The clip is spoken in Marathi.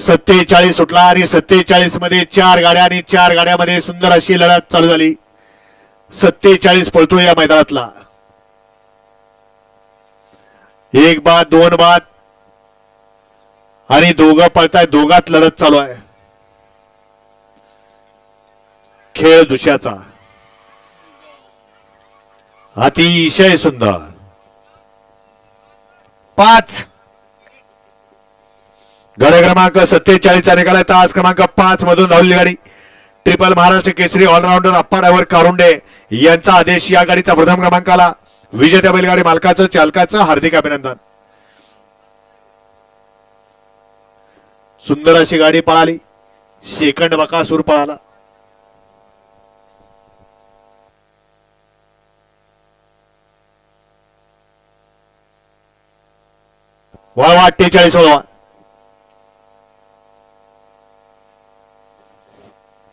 सत्तेचाळीस सुटला आणि सत्तेचाळीसमध्ये चार गाड्या आणि चार गाड्यामध्ये सुंदर अशी लढत चालू झाली. सत्तेचाळीस पळतोय या मैदानातला. एक बाद दोन बाद. आणि दोघं पळताय दोघात लढत चालू आहे. खेळ दुसऱ्याचा. अतिशय सुंदर. पाच. गाड्या क्रमांक सत्तेचाळीसचा निघाला तास क्रमांक पाच मधून धावलेली गाडी triple Maharashtra Kesari allrounder Appa driver Karunde यांचा आदेश या गाडीचा प्रथम क्रमांकाला. विजेत्या बैलगाडी मालकाचं चालकाचं हार्दिक अभिनंदन. सुंदर अशी गाडी पळाली. सेकंड बकासूर पळाला. वळवा अठ्ठेचाळीस वळवा.